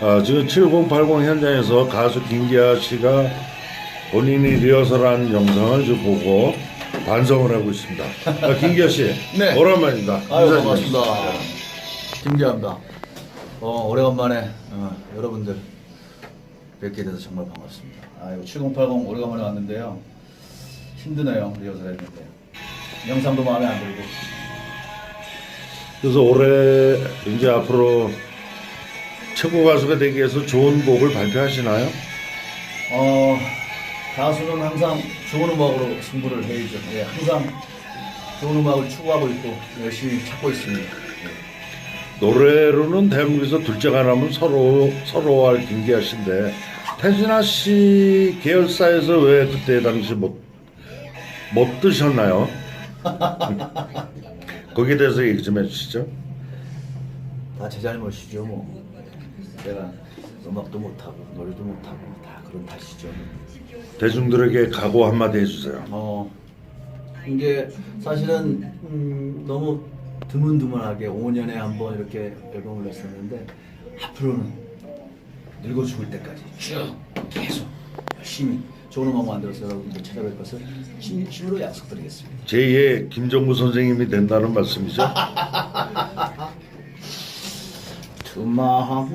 어, 지금 7080 현장에서 가수 김기아 씨가 본인이 리허설한 영상을 좀 보고 반성을 하고 있습니다. 아, 김기아 씨, 네. 오랜만입니다. 아유 인사 반갑습니다. 김기아입니다. 어, 오래간만에 어, 여러분들 뵙게 돼서 정말 반갑습니다. 아유 7080 오래간만에 왔는데요. 힘드네요 리허설 했는데 영상도 마음에 안 들고 그래서 올해 이제 앞으로 최고 가수가 되기 위해서 좋은 곡을 발표하시나요? 어, 가수는 항상 좋은 음악으로 승부를 해야죠. 예, 항상 좋은 음악을 추구하고 있고 열심히 찾고 있습니다. 예. 노래로는 대한민국에서 둘째가 나면 서로 서로할 김기아 씨인데 태진아 씨 계열사에서 왜 그때 당시 못, 못 드셨나요? 거기에 대해서 얘기 좀 해주시죠. 다 제 잘못이죠 뭐. 제가 음악도 못하고 노래도 못하고 다 그런 탓이죠. 대중들에게 각오 한마디 해주세요. 어 이게 사실은 음, 너무 드문드문하게 5년에 한 번 이렇게 앨범을 냈었는데 앞으로는 늙어 죽을 때까지 쭉 계속 열심히 좋은 음악 만들어서 여러분들 찾아뵐 것을 진심으로 약속드리겠습니다. 제2의 김정구 선생님이 된다는 말씀이죠. 두마항강